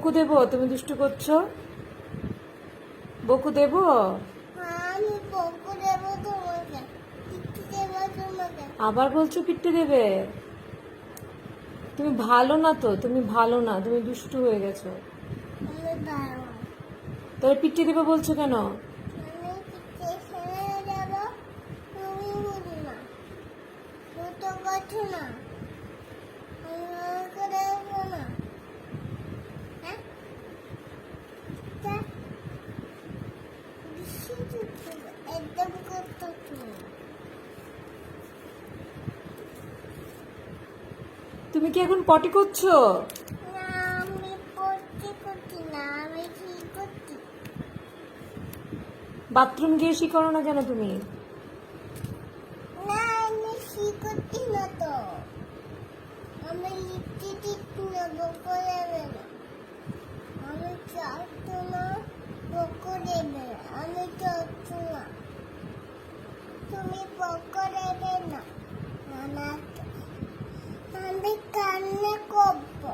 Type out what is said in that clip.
বকু দেবো তুমি দুষ্টু করছ? বকু দেবো পিঠে আবার বলছো পিট্টে দেবে? তুমি ভালো না তো তুমি ভালো না তুমি দুষ্টু হয়ে গেছো। তোর পিট্টে দেবে বলছো কেন? পিঠে না দুটো কথা না আমি আমাকে দেবো না হ্যাঁ তা বেশি দুটো একদম করতো তুমি কি এখন পটি করছ? বাথরুম গিয়ে শি করো না কেন তুমি? না আমি ঠিক না তো? আমি লিখতে ঠিক নেব করে কান্না করবো